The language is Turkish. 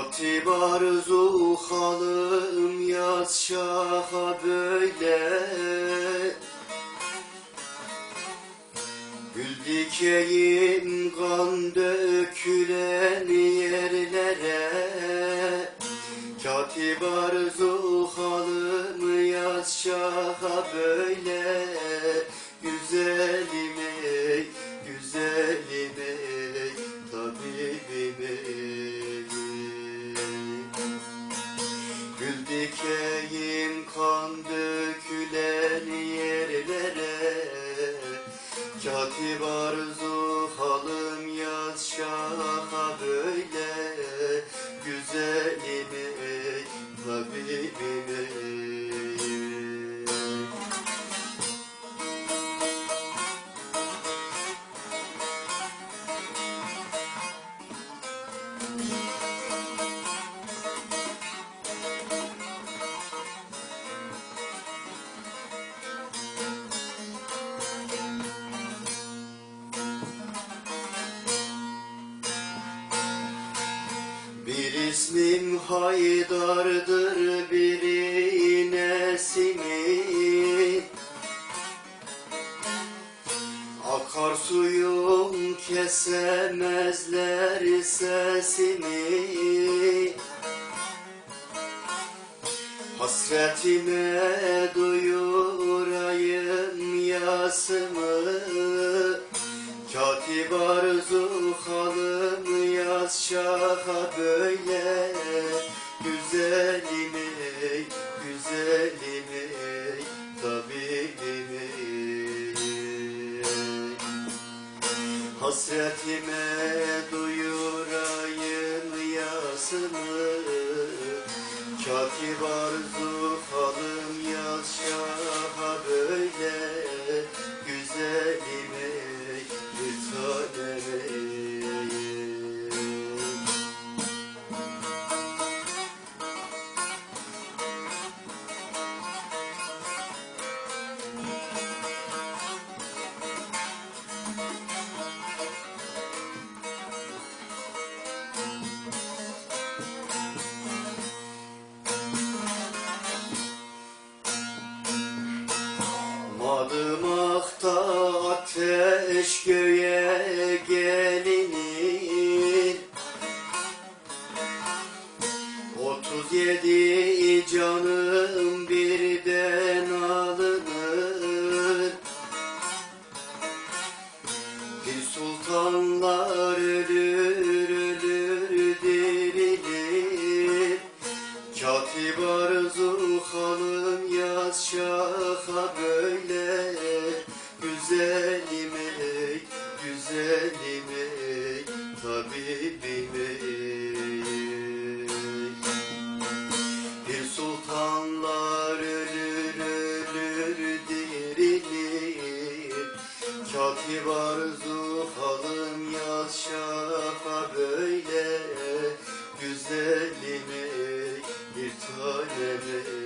Katip arzu halım yaz şaha böyle. Gül dikeyim kan dökülen yerlere. Katip arzu halım yaz şaha böyle Gül dikeyim kan dökülen yerlere Katip arzu halım Haydar'dır, biri Nesimi Akar suyum kesemezler sesimi Hasretime duyurayım yasımı. Katip arzu halım yaz şaha böyle Hasretime duyurayım yasımı Katip arzu halım yaz ateş göğe gelinir. Otuz yedi canım birden alınır. Bir sultanlar ölür ölür dirilir. Katip arzu halım yaz şaha böyle Katip arzu halım yaz şaha böyle. Güzelimi bir tanemi